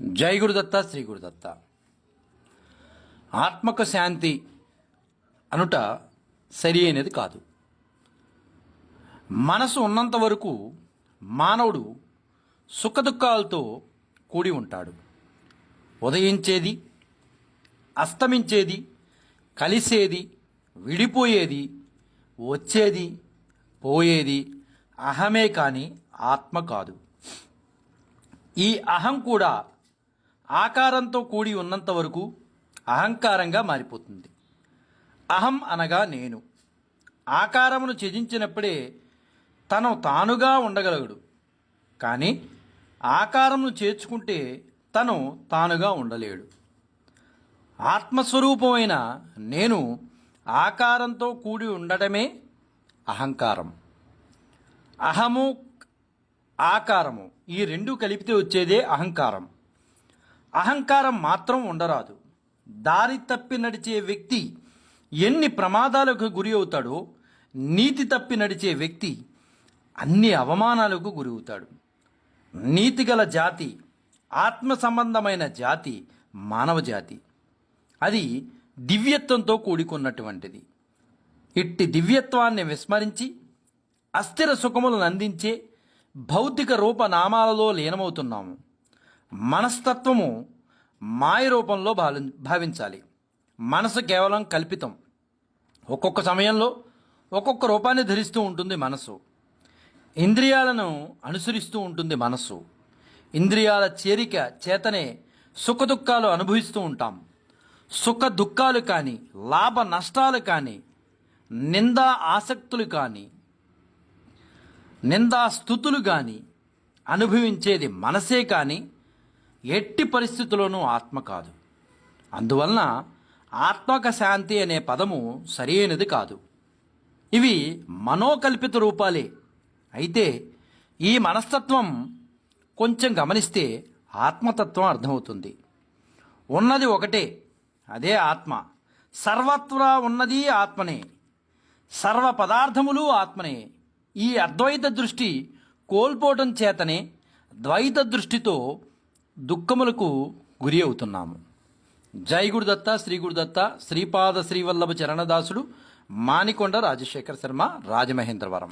జై గురుదత్త శ్రీ గురుదత్త ఆత్మక శాంతి అనుట సరి అయినది కాదు. మనసు ఉన్నంత వరకు మానవుడు సుఖదుఖాలతో కూడి ఉంటాడు. ఉదయించేది అస్తమించేది కలిసేది విడిపోయేది వచ్చేది పోయేది అహమే కానీ ఆత్మ కాదు. ఈ అహం కూడా ఆకారంతో కూడి ఉన్నంత వరకు అహంకారంగా మారిపోతుంది. అహం అనగా నేను. ఆకారమును త్యజించినప్పుడే తను తానుగా ఉండగలగడు కానీ ఆకారమును చేర్చుకుంటే తను తానుగా ఉండలేడు. ఆత్మస్వరూపమైన నేను ఆకారంతో కూడి ఉండటమే అహంకారం. అహము ఆకారము ఈ రెండు కలిపితే వచ్చేదే అహంకారం. అహంకారం మాత్రం ఉండరాదు. దారి తప్పి నడిచే వ్యక్తి ఎన్ని ప్రమాదాలకు గురి అవుతాడో నీతి తప్పి నడిచే వ్యక్తి అన్ని అవమానాలకు గురి అవుతాడు. నీతిగల జాతి ఆత్మ సంబంధమైన జాతి మానవ జాతి. అది దివ్యత్వంతో కూడుకున్నటువంటిది. ఇట్టి దివ్యత్వాన్ని విస్మరించి అస్థిర సుఖములను అందించే భౌతిక రూపనామాలలో లీనమవుతున్నాము. మనస్తత్వము మాయ రూపంలో భావి భావించాలి. మనసు కేవలం కల్పితం. ఒక్కొక్క సమయంలో ఒక్కొక్క రూపాన్ని ధరిస్తూ ఉంటుంది మనసు. ఇంద్రియాలను అనుసరిస్తూ ఉంటుంది మనస్సు ఇంద్రియాల చేరిక చేతనే సుఖ దుఃఖాలు అనుభవిస్తూ ఉంటాం. సుఖ దుఃఖాలు కానీ లాభ నష్టాలు కానీ నిందా ఆసక్తులు కానీ నిందా స్థుతులు కానీ అనుభవించేది మనసే కానీ ఎట్టి పరిస్థితుల్లోనూ ఆత్మ కాదు. అందువలన ఆత్మక శాంతి అనే పదము సరైనది కాదు. ఇవి మనోకల్పిత రూపాలే. అయితే ఈ మనస్తత్వం కొంచెం గమనిస్తే ఆత్మతత్వం అర్థమవుతుంది. ఉన్నది ఒకటే అదే ఆత్మ. సర్వత్రా ఉన్నది ఆత్మనే. సర్వ పదార్థములు ఆత్మనే. ఈ అద్వైత దృష్టి కోల్పోవటం చేతనే ద్వైత దృష్టితో దుఃఖములకు గురి అవుతున్నాము. జై దత్త శ్రీ దత్త శ్రీపాద శ్రీవల్లభ చరణదాసుడు మానికొండ రాజశేఖర శర్మ రాజమహేంద్రవరం.